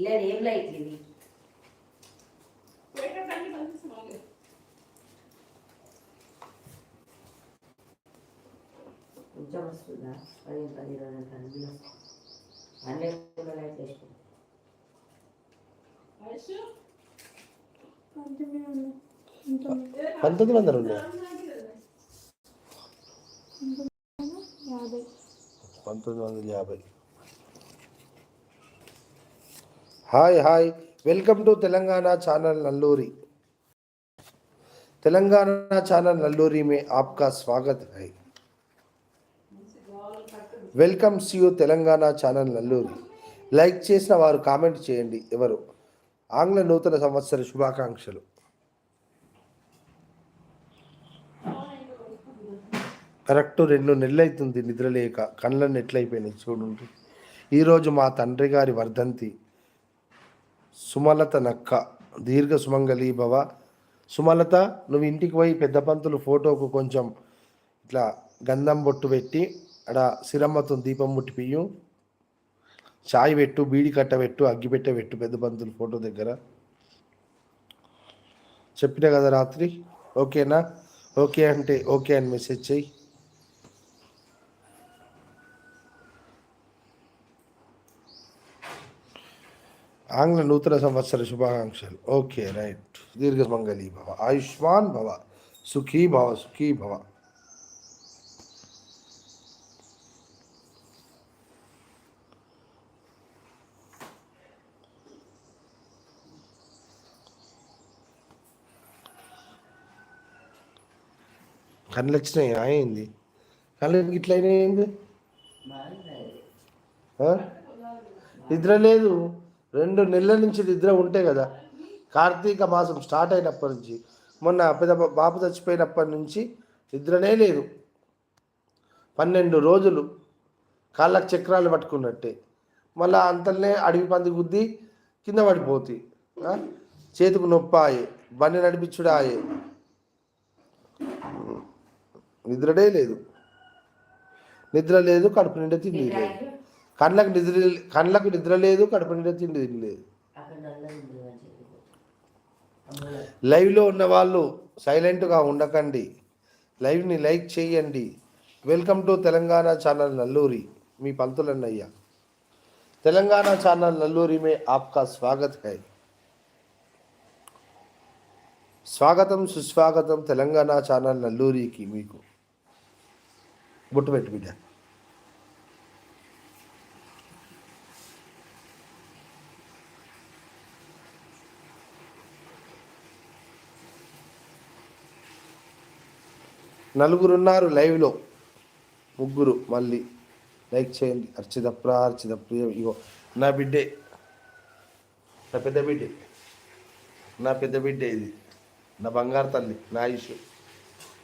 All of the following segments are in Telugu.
పిల్లలు ఏం లైట్లు ఇవి కొంచెం వస్తుందా? పది పది ఇరవై అన్నీ లైట్ వేసుకో. పంతొమ్మిది వందలు ఉన్నాయి పంతొమ్మిది వందల యాభై. Hi hi. Welcome to Telangana channel Nalluri. Telangana channel Nalluri మే ఆప్కా స్వాగత్ హై. వెల్కమ్ సియు తెలంగాణ ఛానల్ నల్లూరి. లైక్ చేసిన వారు కామెంట్ చేయండి ఎవరు. ఆంగ్ల నూతన సంవత్సర శుభాకాంక్షలు. కరెక్ట్ రెండు నెలలు అవుతుంది నిద్రలేక. కళ్ళని ఎట్లయిపోయినాయి చూడండి. ఈరోజు మా తండ్రి గారి వర్ధంతి. సుమలత నక్క దీర్ఘ సుమంగళీ భవ. సుమలత నువ్వు ఇంటికి పోయి పెద్ద పంతులు ఫోటోకు కొంచెం ఇట్లా గంధం బొట్టు పెట్టి అక్కడ సిరమ్మతో దీపం ముట్టి పియ్యు. చాయ్ పెట్టు బీడి కట్ట పెట్టు అగ్గిపెట్ట పెట్టు పెద్ద పంతులు ఫోటో దగ్గర. చెప్పిన కదా రాత్రి? ఓకేనా? ఓకే అంటే ఓకే అని మెసేజ్ చెయ్యి. ఆంగ్ల నూతన సంవత్సర శుభాకాంక్షలు. Okay right. దీర్ఘ మంగళి భవ. ఆయుష్మాన్ భవ. సుఖీ భవ సుఖీ భవ. కళ్ళు వచ్చినాయి అయింది కళ్ళు ఇట్లా అయినాయింది ఆ? నిద్ర లేదు. రెండు నెలల నుంచి నిద్ర ఉంటే కదా కార్తీక మాసం స్టార్ట్ అయినప్పటి నుంచి మొన్న పెద్ద బాబు చచ్చిపోయినప్పటి నుంచి నిద్రనే లేదు. పన్నెండు రోజులు కాళ్ళకు చక్రాలు పట్టుకున్నట్టే. మళ్ళా అంతనే అడవి పంది గుద్ది కింద పడిపోతి. చేతికి నొప్పి బండి నడిపించుడు ఆయే. లేదు. నిద్ర లేదు కడుపు నిండా తిండి లేదు. కళ్ళకు నిద్ర కళ్ళకు నిద్ర లేదు కడుపు నిండా తిండి తినలేదు. అమ్మలో లైవ్లో ఉన్న వాళ్ళు సైలెంట్గా ఉండకండి. లైవ్ని లైక్ చేయండి. Welcome to Telangana channel Nalluri మీ పంతులన్నయ్య. తెలంగాణ ఛానల్ నల్లూరి మే ఆప్కా స్వాగత్ హై. స్వాగతం సుస్వాగతం తెలంగాణ ఛానల్ నల్లూరికి మీకు. బొట్టు పెట్టు బిడ్డ. నలుగురు ఉన్నారు లైవ్లో. ముగ్గురు మళ్ళీ లైక్ చేయండి. అర్చిత ప్రా అర్చిత ప్రియ ఇగో నా బిడ్డే. నా పెద్ద బిడ్డే. నా పెద్ద బిడ్డే ఇది. నా బంగారు తల్లి నా ఇష్యూ.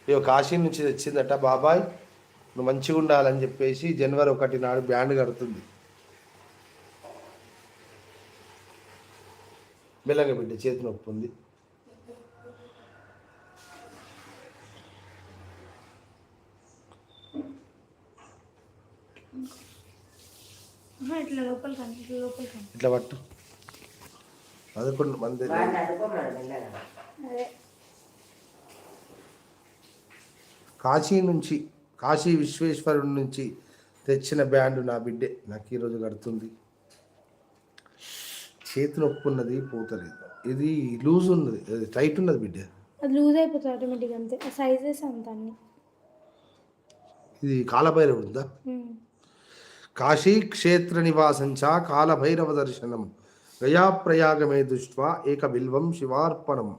ఇగో కాశీ నుంచి తెచ్చిందట బాబాయ్ నువ్వు మంచిగా ఉండాలని చెప్పేసి జనవరి ఒకటి నాడు బ్యాండ్ కడుతుంది. మెల్లగా బిడ్డ చేతి నొప్పి ఉంది ఇట్లా పట్టు. పదకొండు మంది అదే. కాశీ నుంచి కాశీ విశ్వేశ్వరుడి నుంచి తెచ్చిన బ్యాండ్ నా బిడ్డే. నాకు ఈరోజు కడుతుంది. చేతి నొప్పి ఉన్నది పోతలేదు. ఇది లూజ్ ఉన్నది అది టైట్ ఉన్నది బిడ్డ. అది లూజ్ అయిపోతుంది ఆటోమేటిక్గా అంతే. సైజెస్ అంత అన్ని. ఇది కాలభైరవ ఉందా? కాశీక్షేత్ర నివాసంచ కాలభైరవ దర్శనం గయాప్రయాగమే దృష్ట్వా ఏక బిల్వం శివార్పణం.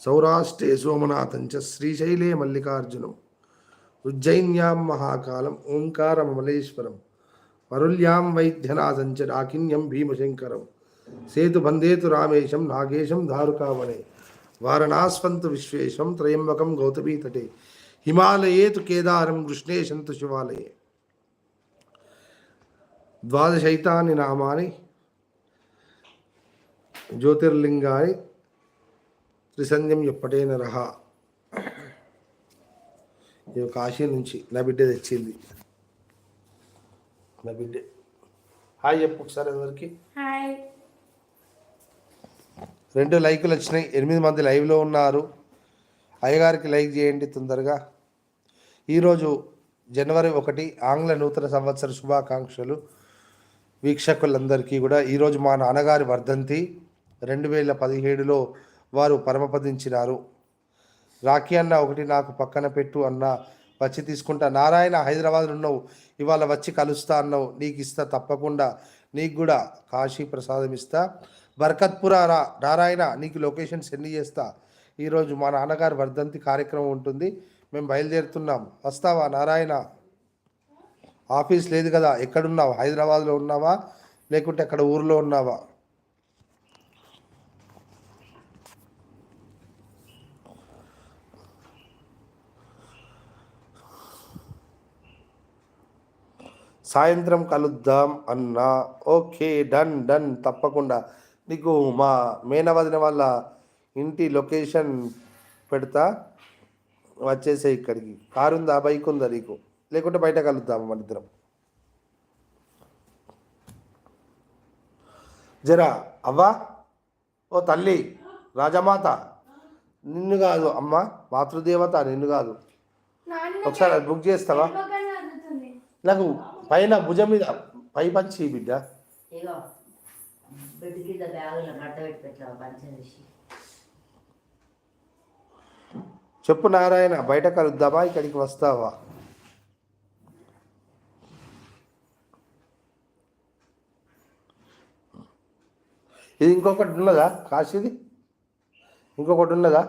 సౌరాష్ట్రే సోమనాథంచ శ్రీశైలే మల్లికార్జునం. ఉజ్జయిన్యాం మహాకాలం ఓంకారమమలేశ్వరం. వరుల్యాం వైద్యనాథంచ రాకిన్యం భీమశంకరం. సేతుబంధేతు రామేశం నాగేశం దారుకావనే వారణాస్వంతు విశ్వేశం త్రయంబకం గౌతమీతటే. హిమాలయే తు కేదారం కృష్ణేశంతు శివాలయే. ద్వాదశైతాని నామాని జ్యోతిర్లింగాని త్రిసంధ్యం ఎప్పటైన రహ ఇది కాశీ నుంచి నా బిడ్డ తెచ్చింది. నా బిడ్డ. హాయ్ చెప్పు ఒకసారి అందరికి. రెండు లైకులు వచ్చినాయి. ఎనిమిది మంది లైవ్లో ఉన్నారు. అయ్యగారికి లైక్ చేయండి తొందరగా. ఈరోజు జనవరి ఒకటి ఆంగ్ల నూతన సంవత్సర శుభాకాంక్షలు. వీక్షకులందరికీ కూడా ఈరోజు మా నాన్నగారి వర్ధంతి రెండు వేల పదిహేడులో వారు పరమపదించినారు. రాఖీ అన్న ఒకటి నాకు పక్కన పెట్టు అన్న వచ్చి తీసుకుంటా. నారాయణ హైదరాబాద్లో ఉన్నావు ఇవాళ వచ్చి కలుస్తా అన్నావు నీకు ఇస్తా తప్పకుండా నీకు కూడా కాశీ ప్రసాదం ఇస్తా. బర్కత్పుర రా నారాయణ నీకు లొకేషన్ సెండ్ చేస్తా. ఈరోజు మా నాన్నగారి వర్ధంతి కార్యక్రమం ఉంటుంది. మేము బయలుదేరుతున్నాం. వస్తావా నారాయణ? ఆఫీస్ లేదు కదా ఎక్కడున్నావు? హైదరాబాద్లో ఉన్నావా? లేకుంటే అక్కడ ఊర్లో ఉన్నావా? సాయంత్రం కలుద్దాం అన్నా. Okay done done. తప్పకుండా. నీకు మా మేనవదిన వాళ్ళ ఇంటి లొకేషన్ పెడతా. వచ్చేసే ఇక్కడికి. కారు ఉందా బైక్ ఉందా నీకు? లేకుంటే బయట కలుద్దాం మన ఇద్దరం. జరా అవ్వా? ఓ తల్లి రాజమాత. నిన్ను కాదు అమ్మ మాతృదేవత నిన్ను కాదు. ఒకసారి అది బుక్ చేస్తావా? నాకు పైన భుజం మీద పై పంచి బిడ్డ. చెప్పు నారాయణ బయట కలుద్దామా? ఇక్కడికి వస్తావా? ఇది ఇంకొకటి ఉన్నదా? కాశీది ఇంకొకటి ఉన్నదా?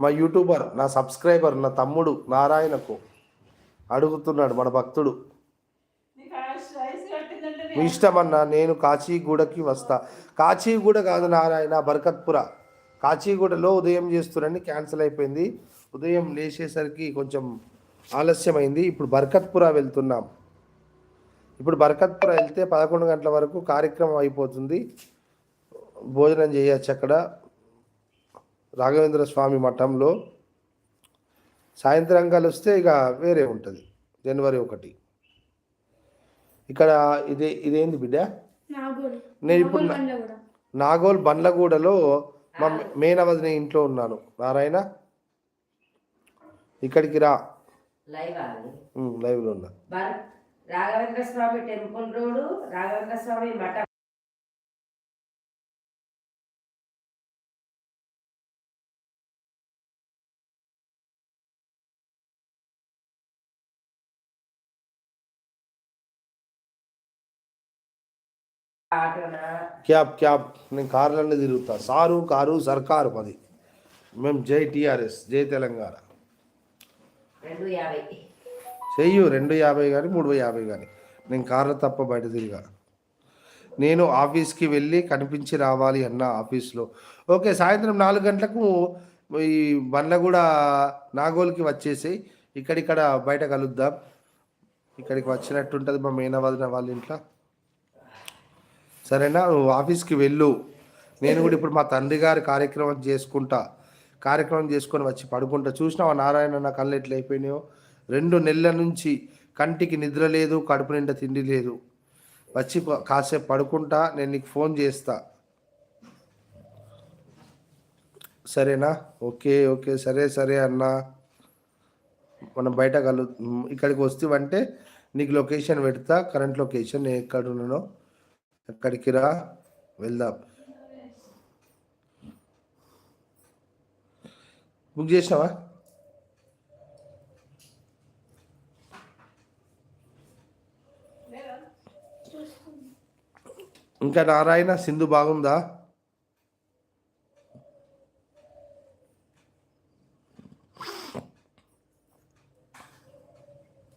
మా యూట్యూబర్ నా సబ్స్క్రైబర్ నా తమ్ముడు నారాయణకు అడుగుతున్నాడు మన భక్తుడు. మీ ఇష్టమన్నా నేను కాచిగూడకి వస్తా. కాచిగూడ కాదు నారాయణ బర్కత్పుర. కాచిగూడలో ఉదయం చేస్తున్నారని క్యాన్సిల్ అయిపోయింది. ఉదయం లేచేసరికి కొంచెం ఆలస్యమైంది. ఇప్పుడు బర్కత్పుర వెళ్తున్నాం. ఇప్పుడు బర్కత్పుర వెళ్తే పదకొండు గంటల వరకు కార్యక్రమం అయిపోతుంది. భోజనం చేయొచ్చు అక్కడ. రాఘవేంద్ర స్వామి మఠంలో సాయంత్రం కలిస్తే ఇక వేరే ఉంటుంది జనవరి ఒకటి. ఇక్కడ ఇదే ఇదేంది బిడ్డ? నాగోల్. నేను ఇప్పుడు నాగోల్ బండ్లగూడలో మా మేనవదిన ఇంట్లో ఉన్నాను. నారాయణ ఇక్కడికి రా. లైవ్లో ఉన్నా. రాఘవేంద్ర స్వామి టెంపుల్ రోడ్ రాఘవేంద్ర స్వామి మఠం. క్యాబ్ క్యాబ్ నేను కార్లన్నీ తిరుగుతా సారు కారు సర్కారు పది మేము జై టిఆర్ఎస్ జై తెలంగాణ చెయ్యు రెండు యాభై కానీ మూడు యాభై కానీ నేను కార్ల తప్ప బయట తిరిగా। నేను ఆఫీస్కి వెళ్ళి కనిపించి రావాలి అన్న ఆఫీస్లో। ఓకే సాయంత్రం నాలుగు గంటలకు ఈ బండ్లగూడ నాగోల్కి వచ్చేసి ఇక్కడిక్కడ బయట కలుద్దాం. ఇక్కడికి వచ్చినట్టుంటుంది మా మేనవదిన వాళ్ళ ఇంట్లో. సరేనా? నువ్వు ఆఫీస్కి వెళ్ళు. నేను కూడా ఇప్పుడు మా తండ్రి గారి కార్యక్రమం చేసుకుంటా. కార్యక్రమం చేసుకొని వచ్చి పడుకుంటా. చూసినావా నారాయణ నా కళ్ళు ఎట్లా అయిపోయినాయో? రెండు నెలల నుంచి కంటికి నిద్ర లేదు కడుపు నిండా తిండి లేదు. వచ్చి కాసేపు పడుకుంటా నేను నీకు ఫోన్ చేస్తా. సరేనా? Okay okay. సరే సరే అన్నా. మనం బయట కలు ఇక్కడికి వస్తావంటే నీకు లొకేషన్ పెడతా. కరెంట్ లొకేషన్ నేను ఎక్కడ ఉన్నానో అక్కడికి రా? వెళ్దాం. బుక్ చేసినావా? ఇంకా నారాయణ సింధు బాగుందా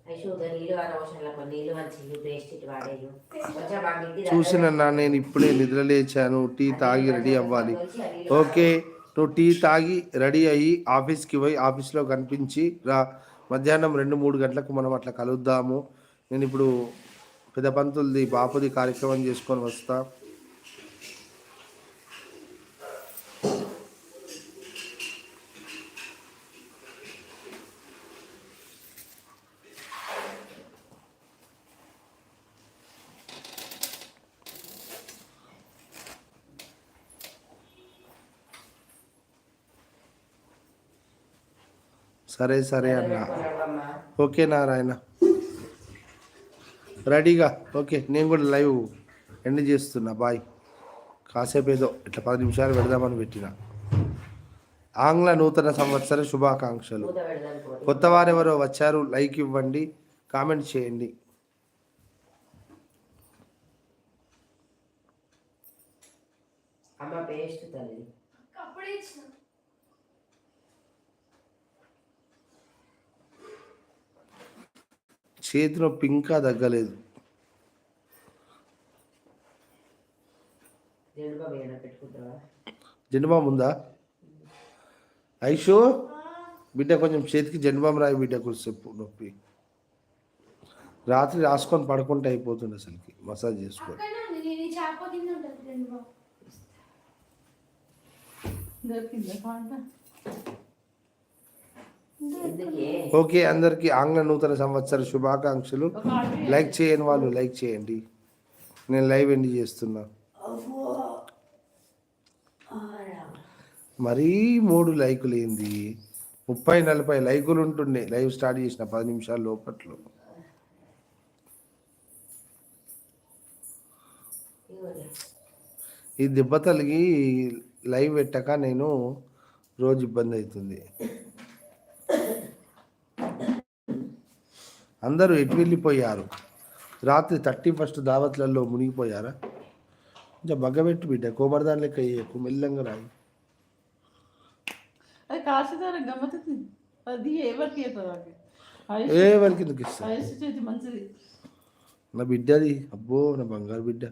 ఐషుగా నీళ్ళు అనవసరంలో కొన్ని నీళ్ళు మంచి పేస్ట్ ఇటు వాడేలు కొంచెం మా ఇంటి చూసినన్నా నేను ఇప్పుడే నిద్ర లేచాను టీ తాగి రెడీ అవ్వాలి. ఓకే నువ్వు టీ తాగి రెడీ అయ్యి ఆఫీస్కి పోయి ఆఫీస్లో కనిపించి రా. మధ్యాహ్నం రెండు మూడు గంటలకు మనం అట్లా కలుద్దాము. నేను ఇప్పుడు పెద్ద పంతులది బాపుది కార్యక్రమం చేసుకొని వస్తాను సరే సరే అన్న. ఓకే నారాయణ. రెడీగా? ఓకే నేను కూడా లైవ్ ఎండ్ చేస్తున్నా. బాయ్. కాసేపు ఏదో ఇట్లా పది నిమిషాలు పెడదామని పెట్టిన. ఆంగ్ల నూతన సంవత్సర శుభాకాంక్షలు. కొత్త వారెవరో వచ్చారు లైక్ ఇవ్వండి కామెంట్ చేయండి. పేస్ట్ తల్లి. చేతి నొప్పి ఇంకా తగ్గలేదు జెండుబామ్ ఉందా? ఐషు బిడ్డ కొంచెం చేతికి జెండుబామ్ రాయి బిడ్డ కొద్దిసేపు నొప్పి. రాత్రి రాసుకొని పడుకుంటే అయిపోతుంది అసలుకి మసాజ్ చేసుకో దొరికిందా ఓకే అందరికీ ఆంగ్ల నూతన సంవత్సర శుభాకాంక్షలు. లైక్ చేయని వాళ్ళు లైక్ చేయండి. నేను లైవ్ ఎండ్ చేస్తున్నా. మరీ మూడు లైకులు ఏంది? ముప్పై నలభై లైకులు ఉంటుండే. లైవ్ స్టార్ట్ చేసిన పది నిమిషాల లోపట్లో. ఈ దెబ్బ తలిగి లైవ్ పెట్టక నేను రోజు ఇబ్బంది అవుతుంది. అందరూ ఎటు వెళ్ళిపోయారు రాత్రి థర్టీ ఫస్ట్ దావత్లలో మునిగిపోయారా? కొంచెం బగ్గబెట్టు బిడ్డ కోమరదాని లెక్క ఎక్కువ మెల్లంగా రాయి. ఎవరికి ఎందుకు ఇస్తా నా బిడ్డది అబ్బో నా బంగారు బిడ్డ.